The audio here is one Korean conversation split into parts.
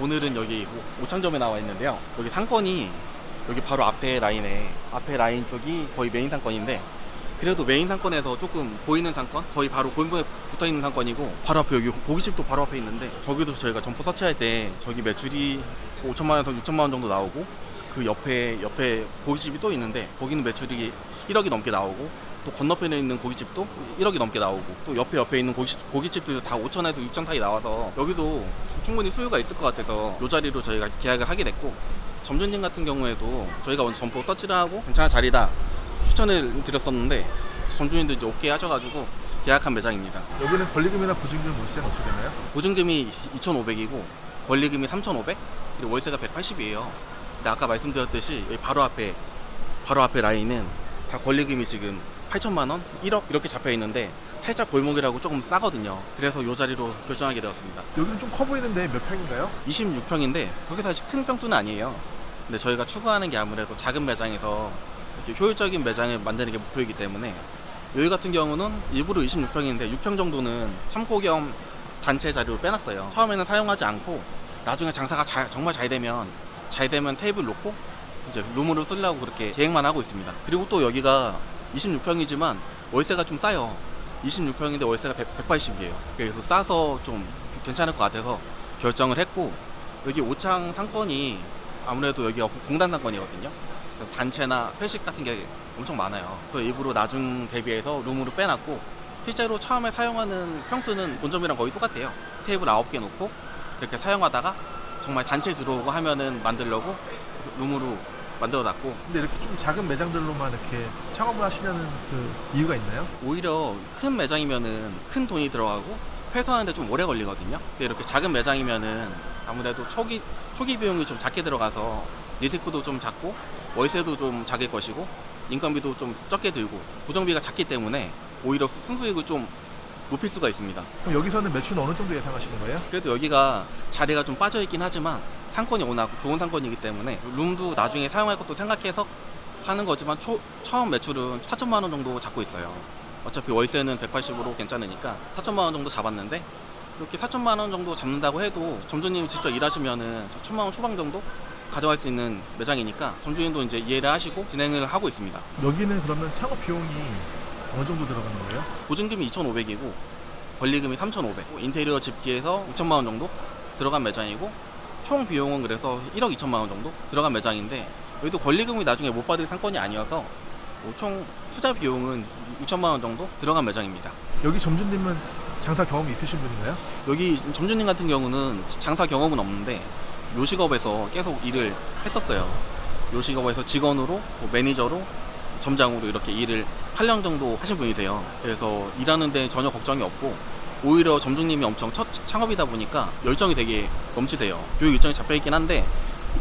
오늘은 여기 오- 오창점에 나와 있는데요. 여기 상권이 여기 바로 앞에 라인에 앞에 라인 쪽이 거의 메인 상권인데 그래도 메인 상권에서 조금 보이는 상권 거의 바로 골목에 붙어 있는 상권이고 바로 앞에 여기 고깃집도 바로 앞에 있는데 저기도 저희가 점포 서치할 때 저기 매출이 5천만 원에서 6천만 원 정도 나오고 그 옆에 옆에 고깃집이 또 있는데 거기는 매출이 1억이 넘게 나오고 또 건너편에 있는 고깃집도 1억이 넘게 나오고 또 옆에 옆에 있는 고깃집, 고깃집도 다 5천에서 6천 사이 나와서 여기도 수- 충분히 수요가 있을 것 같아서 이 자리로 저희가 계약을 하게 됐고 점주님 같은 경우에도 저희가 먼저 점포 서치를 하고 괜찮은 자리다 추천을 드렸었는데 점주님도 이제 오케이 하셔가지고 계약한 매장입니다. 여기는 권리금이나 보증금 물세는 어떻게 되나요? 보증금이 2,500이고 권리금이 3,500 그리고 월세가 180이에요. 근데 아까 말씀드렸듯이 바로 앞에 바로 앞에 라인은 다 권리금이 지금 8천만 원, 1억 이렇게 잡혀 있는데 살짝 골목이라고 조금 싸거든요. 그래서 이 자리로 결정하게 되었습니다. 여기는 좀 커 보이는데 몇 평인가요? 26평인데 그렇게 사실 큰 평수는 아니에요. 근데 저희가 추구하는 게 아무래도 작은 매장에서 이렇게 효율적인 매장을 만드는 게 목표이기 때문에 여기 같은 경우는 일부러 26평인데 6평 정도는 참고 겸 단체 자리로 빼놨어요. 처음에는 사용하지 않고 나중에 장사가 잘- 정말 잘 되면 잘 되면 테이블 놓고 이제 룸으로 쓰려고 그렇게 계획만 하고 있습니다. 그리고 또 여기가 26평이지만 월세가 좀 싸요. 26평인데 월세가 100, 180이에요. 그래서 싸서 좀 괜찮을 것 같아서 결정을 했고 여기 오창 상권이 아무래도 여기가 공단 상권이거든요. 단체나 회식 같은 게 엄청 많아요. 그래서 일부러 나중 대비해서 룸으로 빼놨고 실제로 처음에 사용하는 평수는 본점이랑 거의 똑같아요. 테이블 9개 놓고 이렇게 사용하다가 정말 단체 들어오고 하면은 만들려고 룸으로 만들어 놨고 근데 이렇게 좀 작은 매장들로만 이렇게 창업을 하시려는 그 이유가 있나요? 오히려 큰 매장이면은 큰 돈이 들어가고 회수하는데 좀 오래 걸리거든요. 근데 이렇게 작은 매장이면은 아무래도 초기 초기 비용이 좀 작게 들어가서 리스크도 좀 작고 월세도 좀 작을 것이고 인건비도 좀 적게 들고 고정비가 작기 때문에 오히려 순수익을 좀 높일 수가 있습니다. 그럼 여기서는 매출은 어느 정도 예상하시는 거예요? 그래도 여기가 자리가 좀 빠져 있긴 하지만 상권이 워낙 좋은 상권이기 때문에 룸도 나중에 사용할 것도 생각해서 하는 거지만 초, 처음 매출은 4천만 원 정도 잡고 있어요. 어차피 월세는 180으로 괜찮으니까 4천만 원 정도 잡았는데 이렇게 4천만 원 정도 잡는다고 해도 점주님이 직접 일하시면은 1천만 원 초반 정도 가져갈 수 있는 매장이니까 점주님도 이제 이해를 하시고 진행을 하고 있습니다. 여기는 그러면 창업 비용이 어느 정도 들어가는 거예요? 보증금이 2,500이고 권리금이 3,500, 인테리어 집기에서 6천만 원 정도 들어간 매장이고 총 비용은 그래서 1억 2천만 원 정도 들어간 매장인데 여기도 권리금이 나중에 못 받을 상권이 아니어서 뭐 총 투자 비용은 6천만 원 정도 들어간 매장입니다. 여기 점주님은 장사 경험이 있으신 분인가요? 여기 점주님 같은 경우는 장사 경험은 없는데 요식업에서 계속 일을 했었어요. 요식업에서 직원으로 뭐 매니저로 점장으로 이렇게 일을 8년 정도 하신 분이세요. 그래서 일하는 데 전혀 걱정이 없고 오히려 점주님이 엄청 첫 창업이다 보니까 열정이 되게 넘치세요. 교육 일정이 잡혀 있긴 한데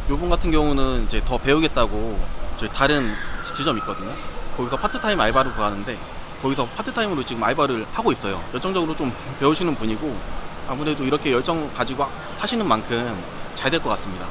요분 같은 경우는 이제 더 배우겠다고 저희 다른 지- 지점이 있거든요. 거기서 파트타임 알바를 구하는데 거기서 파트타임으로 지금 알바를 하고 있어요. 열정적으로 좀 배우시는 분이고 아무래도 이렇게 열정 가지고 하시는 만큼 잘 될 것 같습니다.